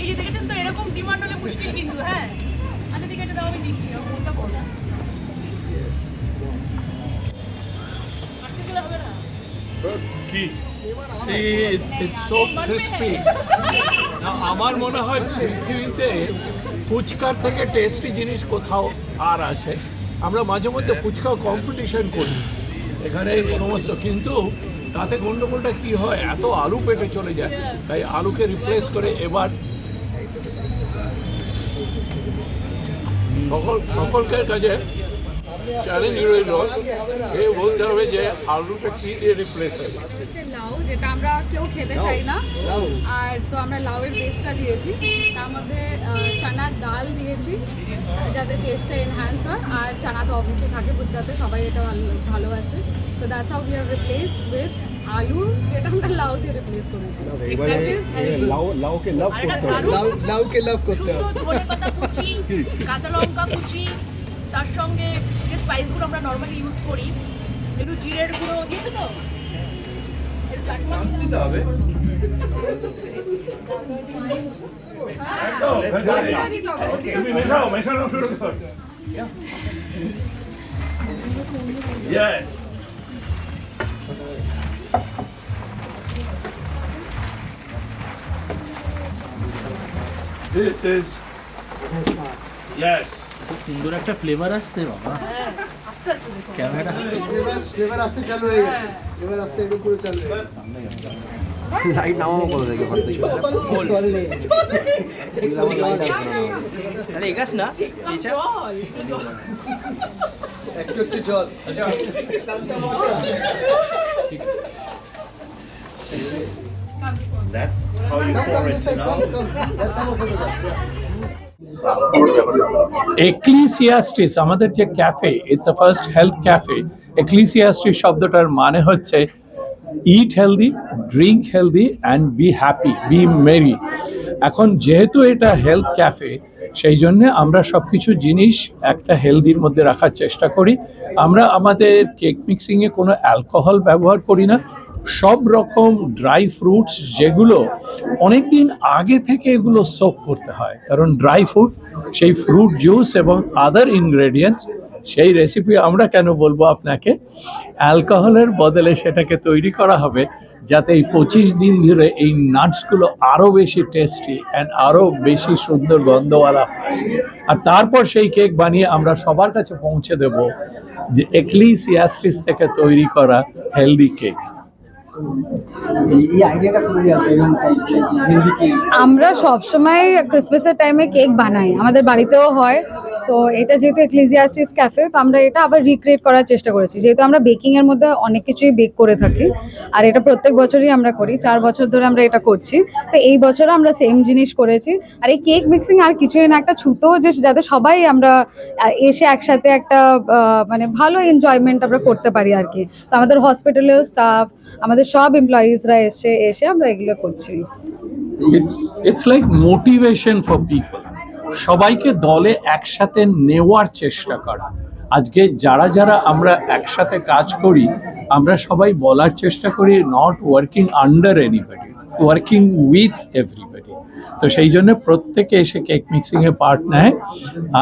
এই যে দেখেছেন তো এরকম ডিমান্ড হলে মুশকিল কিন্তু হ্যাঁ। আচ্ছা ঠিক আছে দাও আমি দিচ্ছি আমার ফোনটা করো আর্টিকেল হবে না? See, it- it's so crispy. Now, আমার মনে হয় পৃথিবীতে ফুচকার থেকে টেস্টি জিনিস কোথাও আর আছে। আমরা মাঝে মধ্যে ফুচকা কম্পিটিশন করি। এখানে এই সমস্ত কিন্তু তাতে গন্ডগোলটা কি হয়? এত আলু পেটে চলে যায়, তাই আলুকে রিপ্লেস করে এবার সকল সকলকে কাছে চ্যালেঞ্জ রইল। এ বলতে হবে যে আলুটা কি দিয়ে রিপ্লেস হচ্ছে লাউ যেটা আমরা কেউ খেতে চাই না। আর তো আমরা লাউয়ের পেস্টটা দিয়েছি। তার মধ্যে চানার ডাল দিয়েছি যাতে টেস্টটা এনহ্যান্স হয়। আর চানা তো অবশ্যই থাকে ফুচকাতে সবাই এটা ভালো ভালোবাসে তো that's how we have replace with আলু যেটা আমরা লাউ দিয়ে রিপ্লেস করেছি। is লাউ লাউকে লাভ করতে হবে। লাউকে লাভ করতে হবে। কুচি লঙ্কা কুচি তার সঙ্গে স্পাইসগুলো আমরা নর্মালি ইউজ করি। একটু জিরের গুঁড়ো দিয়েছে তো? একটু চাট দিতে হবে। তুমি মেশাও মেশানো শুরু কর। Yes This is yes. সুন্দর একটা ফ্লেভার আসছে বাবা। ক্যামেরা এবার আসতে চালু হয়ে গেছে। এবার আসতে একদম পুরো চালু হয়ে গেছে। লাইট আরে এগাস না। জল একটু একটু জল। That's how you pour it, you know. Ecclesiastes আমাদের যে cafe it's a first health cafe Ecclesiastes শব্দটার মানে হচ্ছে eat healthy drink healthy and be happy be merry এখন যেহেতু এটা হেলথ ক্যাফে সেই জন্যে আমরা সব কিছু জিনিস একটা হেলদির মধ্যে রাখার চেষ্টা করি। আমরা আমাদের কেক মিক্সিংয়ে কোনো অ্যালকোহল ব্যবহার করি না। সব রকম ড্রাই ফ্রুটস যেগুলো অনেক দিন আগে থেকে এগুলো সোপ করতে হয়। কারণ ড্রাই ফ্রুট, সেই ফ্রুট জুস এবং আদার ইনগ্রেডিয়েন্টস সেই রেসিপি আমরা কেন বলব আপনাকে? অ্যালকোহলের বদলে সেটাকে তৈরি করা হবে যাতে এই পঁচিশ দিন ধরে এই নাটসগুলো আরও বেশি টেস্টি অ্যান্ড আরও বেশি সুন্দর গন্ধওয়ালা হয়। আর তারপর সেই কেক বানিয়ে আমরা সবার কাছে পৌঁছে দেব যে এক্লিসিয়াস্টিস থেকে তৈরি করা হেলদি কেক আমরা সবসময় ক্রিসমাসের টাইমে কেক বানাই। আমাদের বাড়িতেও হয়। তো এটা যেহেতু এক্লিজিয়াস্টিস ক্যাফে তো আমরা এটা আবার রিক্রিয়েট করার চেষ্টা করেছি। যেহেতু আমরা বেকিং এর মধ্যে অনেক কিছুই বেক করে থাকি, আর এটা প্রত্যেক বছরই আমরা করি, চার বছর ধরে আমরা এটা করছি। তো এই বছরও আমরা সেম জিনিস করেছি, আর এই কেক মিক্সিং আর কিছুই না, একটা ছুতো যে যাতে সবাই আমরা এসে একসাথে একটা মানে ভালো এনজয়মেন্ট আমরা করতে পারি আর কি। তো আমাদের হসপিটালেও স্টাফ আমাদের সব এমপ্লয়িজরা এসে এসে আমরা এগুলো করছি। It's it's like motivation for people সবাইকে দলে একসাথে নেওয়ার চেষ্টা করা। আজকে যারা যারা আমরা একসাথে কাজ করি, আমরা সবাই বলার চেষ্টা করি not working under anybody working with everybody তো সেই জন্য প্রত্যেকে এসে কেক মিক্সিংয়ে পার্ট নেয়।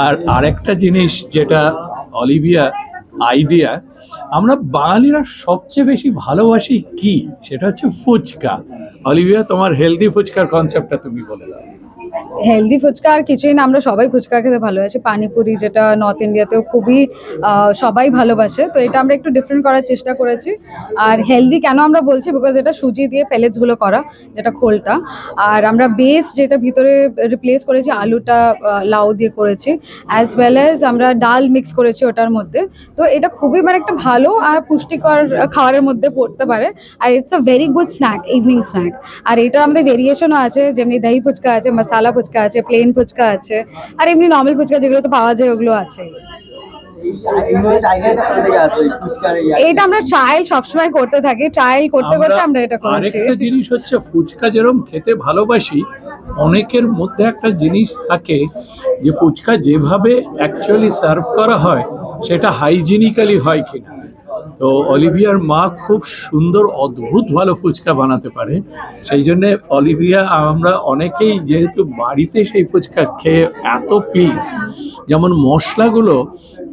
আর আরেকটা জিনিস যেটা অলিভিয়া আইডিয়া আমরা বাঙালিরা সবচেয়ে বেশি ভালোবাসি কি? সেটা হচ্ছে ফুচকা। অলিভিয়া, তোমার হেলদি ফুচকার কনসেপ্টটা তুমি বলে দাও। হেলদি ফুচকা আর কিছুই না, আমরা সবাই ফুচকা খেতে ভালোবাসি। পানিপুরি যেটা নর্থ ইন্ডিয়াতেও খুবই সবাই ভালোবাসে, তো এটা আমরা একটু ডিফারেন্ট করার চেষ্টা করেছি। আর হেলদি কেন আমরা বলছি? বিকজ এটা সুজি দিয়ে প্যালেটসগুলো করা, যেটা খোলটা। আর আমরা বেস যেটা ভিতরে রিপ্লেস করেছি, আলুটা লাউ দিয়ে করেছি অ্যাজ ওয়েল অ্যাজ আমরা ডাল মিক্স করেছি ওটার মধ্যে। তো এটা খুবই মানে একটা ভালো আর পুষ্টিকর খাবারের মধ্যে পড়তে পারে। আর it's a very good snack evening snack আর এটা আমাদের ভেরিয়েশনও আছে, যেমনি দহি ফুচকা আছে মশালা ফুচকা আছে প্লেন ফুচকা আছে আর এমনি নর্মাল ফুচকা যেগুলো তো পাওয়া যায় ওগুলো আছে। এটা আমরা ট্রায়াল সবসময় করতে থাকি ট্রায়াল করতে করতে আমরা এটা করেছি। আরেকটা জিনিস হচ্ছে ফুচকা যেরকম খেতে ভালোবাসি অনেকের মধ্যে একটা জিনিস থাকে যে ফুচকা যেভাবে অ্যাকচুয়ালি সার্ভ করা হয় সেটা হাইজিনিক্যালি হয় কিনা। তো অলিভিয়ার মা খুব সুন্দর, অদ্ভুত ভালো ফুচকা বানাতে পারে। সেই জন্যে অলিভিয়া, আমরা অনেকেই যেহেতু বাড়িতে সেই ফুচকা খেয়ে এত প্লিজ যেমন মশলাগুলো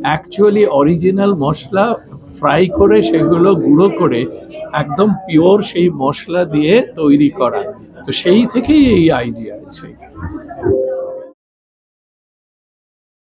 অ্যাকচুয়ালি অরিজিনাল মশলা ফ্রাই করে সেগুলো গুঁড়ো করে একদম পিওর সেই মশলা দিয়ে তৈরি করা। তো সেই থেকেই এই আইডিয়া আছে।